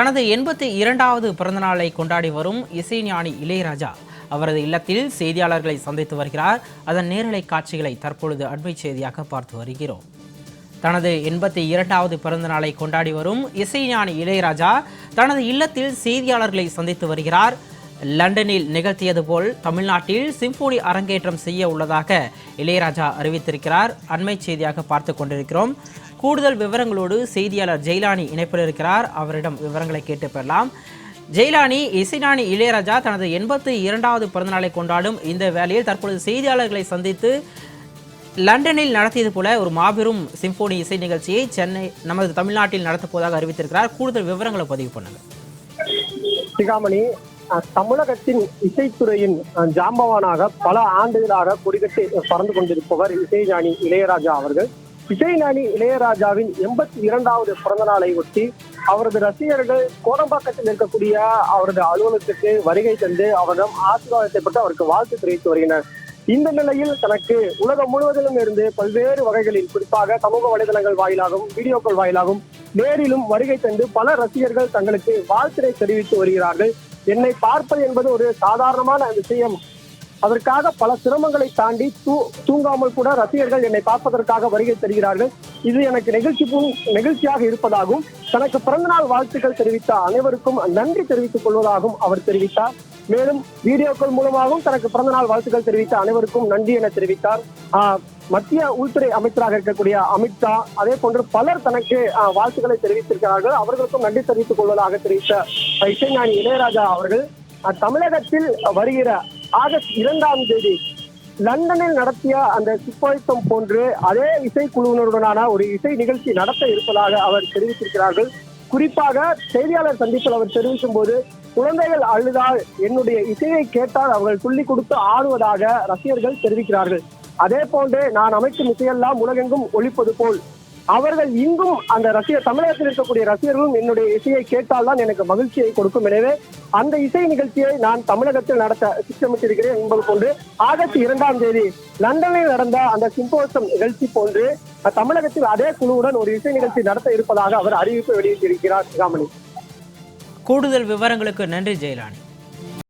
தனது எண்பத்தி இரண்டாவது பிறந்தநாளை கொண்டாடி வரும் இசைஞானி இளையராஜா அவரது இல்லத்தில் செய்தியாளர்களை சந்தித்து வருகிறார். அதன் நேரலை காட்சிகளை தற்பொழுது அண்மை செய்தியாக பார்த்து வருகிறோம். தனது எண்பத்தி இரண்டாவது பிறந்தநாளை கொண்டாடி வரும் இசைஞானி இளையராஜா தனது இல்லத்தில் செய்தியாளர்களை சந்தித்து வருகிறார். லண்டனில் நிகழ்த்தியது போல் தமிழ்நாட்டில் சிம்போனி அரங்கேற்றம் செய்ய உள்ளதாக இளையராஜா அறிவித்திருக்கிறார். அண்மை செய்தியாக பார்த்து கொண்டிருக்கிறோம். கூடுதல் விவரங்களோடு செய்தியாளர் ஜெயிலானி இணைப்பில் இருக்கிறார். அவரிடம் விவரங்களை கேட்டு பெறலாம். ஜெயிலானி இசைஞானி இளையராஜா தனது எண்பத்தி இரண்டாவது பிறந்தநாளை கொண்டாடும் இந்த வேளையில் தற்பொழுது செய்தியாளர்களை சந்தித்து லண்டனில் நடத்தியது போல ஒரு மாபெரும் சிம்போனி இசை நிகழ்ச்சியை சென்னை நமது தமிழ்நாட்டில் நடத்தப் போவதாக அறிவித்திருக்கிறார். கூடுதல் விவரங்களை பதிவு பண்ணுங்க சிகாமணி தமிழகத்தின் இசைத்துறையின் ஜாம்பவானாக பல ஆண்டுகளாக கொடிகட்டி பறந்து கொண்டிருப்பவர் இசைஞானி இளையராஜா அவர்கள். விஜயநாணி இளையராஜாவின் எண்பத்தி இரண்டாவது பிறந்த நாளை ஒட்டி அவரது ரசிகர்கள் கோடம்பாக்கத்தில் இருக்கக்கூடிய அவரது அலுவலகத்துக்கு வருகை தந்து அவரிடம் ஆசீர்வாதத்தை பெற்று அவருக்கு வாழ்த்து தெரிவித்து வருகின்றனர். இந்த நிலையில் தனக்கு உலகம் முழுவதிலும் இருந்து பல்வேறு வகைகளில் குறிப்பாக சமூக வலைதளங்கள் வாயிலாகவும் வீடியோக்கள் வாயிலாகவும் நேரிலும் வருகை தந்து பல ரசிகர்கள் தங்களுக்கு வாழ்த்தினை தெரிவித்து வருகிறார்கள். என்னை பார்ப்பது என்பது ஒரு சாதாரணமான விஷயம். அதற்காக பல சிரமங்களை தாண்டி தூ தூங்காமல் கூட ரசிகர்கள் என்னை பார்ப்பதற்காக வருகை தருகிறார்கள். இது எனக்கு நிகழ்ச்சி நிகழ்ச்சியாக நெகிழ்ச்சியாக இருப்பதாகவும் தனக்கு பிறந்தநாள் வாழ்த்துக்கள் தெரிவித்த அனைவருக்கும் நன்றி தெரிவித்துக் கொள்வதாகவும் அவர் தெரிவித்தார். மேலும் வீடியோக்கள் மூலமாகவும் தனக்கு பிறந்தநாள் வாழ்த்துக்கள் தெரிவித்த அனைவருக்கும் நன்றி என தெரிவித்தார். மத்திய உள்துறை அமைச்சராக இருக்கக்கூடிய அமித்ஷா அதே போன்று பலர் தனக்கு வாழ்த்துக்களை தெரிவித்திருக்கிறார்கள். அவர்களுக்கும் நன்றி தெரிவித்துக் கொள்வதாக தெரிவித்த இசைஞானி இளையராஜா அவர்கள் தமிழகத்தில் வருகிற ஆகஸ்ட் இரண்டாம் தேதி லண்டனில் நடத்திய அந்த சிப்பாயுத்தம் போன்று அதே இசைக்குழுவினருடனான ஒரு இசை நிகழ்ச்சி நடத்த இருப்பதாக அவர் தெரிவித்திருக்கிறார்கள். குறிப்பாக செய்தியாளர் சந்திப்பில் அவர் தெரிவிக்கும் போது குழந்தைகள் அழுதால் என்னுடைய இசையை கேட்டால் அவர்கள் துள்ளி கொடுத்து ஆடுவதாக ரசிகர்கள் தெரிவிக்கிறார்கள். அதே போன்று நான் அமைக்கும் இசையெல்லாம் உலகெங்கும் ஒழிப்பது போல் அவர்கள் இங்கும் அந்த ரசிகர் தமிழகத்தில் இருக்கக்கூடிய ரசிகர்களும் என்னுடைய இசையை கேட்டால்தான் எனக்கு மகிழ்ச்சியை கொடுக்கும். எனவே அந்த இசை நிகழ்ச்சியை நான் தமிழகத்தில் நடத்த திட்டமிட்டிருக்கிறேன் என்பது போன்று ஆகஸ்ட் இரண்டாம் தேதி லண்டனில் நடந்த அந்த சிம்போசம் நிகழ்ச்சி போன்று தமிழகத்தில் அதே குழுவுடன் ஒரு இசை நிகழ்ச்சி நடத்த இருப்பதாக அவர் அறிவிப்பு வெளியிட்டிருக்கிறார் சிகாமணி. கூடுதல் விவரங்களுக்கு நன்றி ஜெயலானி